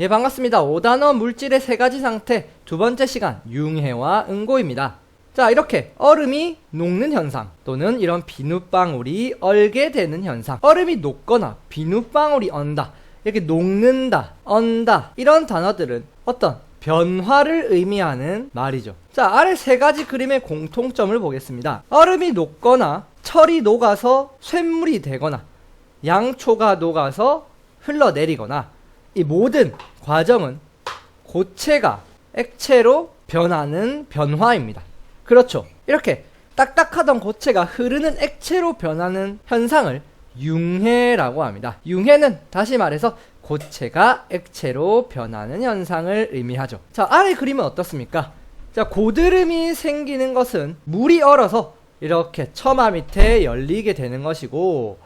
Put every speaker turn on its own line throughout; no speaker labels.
예, 반갑습니다. 5단어 물질의 세 가지 상태 두 번째 시간 융해와 응고입니다. 자, 이렇게 얼음이 녹는 현상 또는 이런 비눗방울이 얼게 되는 현상. 얼음이 녹거나 비눗방울이 언다. 이렇게 녹는다, 언다. 이런 단어들은 어떤 변화를 의미하는 말이죠. 자, 아래 세 가지 그림의 공통점을 보겠습니다. 얼음이 녹거나 철이 녹아서 쇳물이 되거나 양초가 녹아서 흘러내리거나 이 모든 과정은 고체가 액체로 변하는 변화입니다. 그렇죠. 이렇게 딱딱하던 고체가 흐르는 액체로 변하는 현상을 융해라고 합니다. 융해는 다시 말해서 고체가 액체로 변하는 현상을 의미하죠. 자, 아래 그림은 어떻습니까? 자, 고드름이 생기는 것은 물이 얼어서 이렇게 처마 밑에 열리게 되는 것이고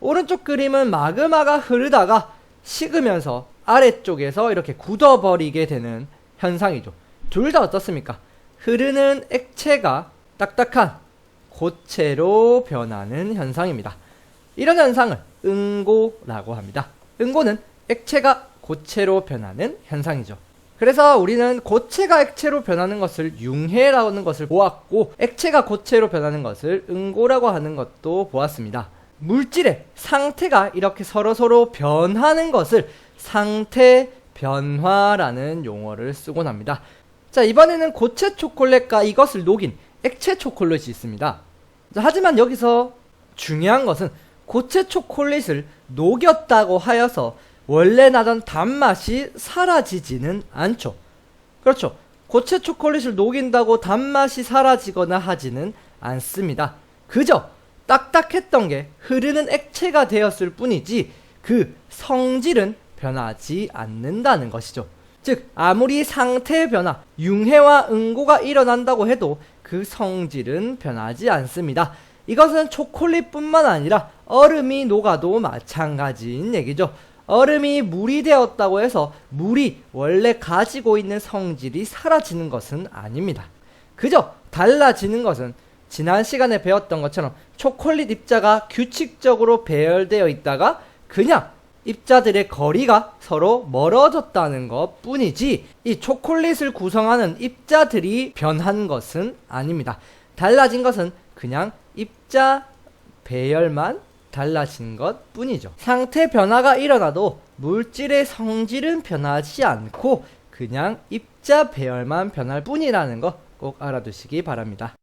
오른쪽 그림은 마그마가 흐르다가 식으면서 아래쪽에서 이렇게 굳어버리게 되는 현상이죠. 둘 다 어떻습니까? 흐르는 액체가 딱딱한 고체로 변하는 현상입니다. 이런 현상을 응고라고 합니다. 응고는 액체가 고체로 변하는 현상이죠. 그래서 우리는 고체가 액체로 변하는 것을 융해라는 것을 보았고 액체가 고체로 변하는 것을 응고라고 하는 것도 보았습니다. 물질의 상태가 이렇게 서로서로 변하는 것을 상태 변화라는 용어를 쓰곤 합니다. 자, 이번에는 고체 초콜릿과 이것을 녹인 액체 초콜릿이 있습니다. 자, 하지만 여기서 중요한 것은 고체 초콜릿을 녹였다고 하여서 원래 나던 단맛이 사라지지는 않죠. 그렇죠. 고체 초콜릿을 녹인다고 단맛이 사라지거나 하지는 않습니다. 그저 딱딱했던 게 흐르는 액체가 되었을 뿐이지 그 성질은 변하지 않는다는 것이죠. 즉, 아무리 상태 변화, 융해와 응고가 일어난다고 해도 그 성질은 변하지 않습니다. 이것은 초콜릿뿐만 아니라 얼음이 녹아도 마찬가지인 얘기죠. 얼음이 물이 되었다고 해서 물이 원래 가지고 있는 성질이 사라지는 것은 아닙니다. 그저 달라지는 것은 지난 시간에 배웠던 것처럼 초콜릿 입자가 규칙적으로 배열되어 있다가 그냥 입자들의 거리가 서로 멀어졌다는 것 뿐이지 이 초콜릿을 구성하는 입자들이 변한 것은 아닙니다. 달라진 것은 그냥 입자 배열만 달라진 것 뿐이죠. 상태 변화가 일어나도 물질의 성질은 변하지 않고 그냥 입자 배열만 변할 뿐이라는 거꼭 알아두시기 바랍니다.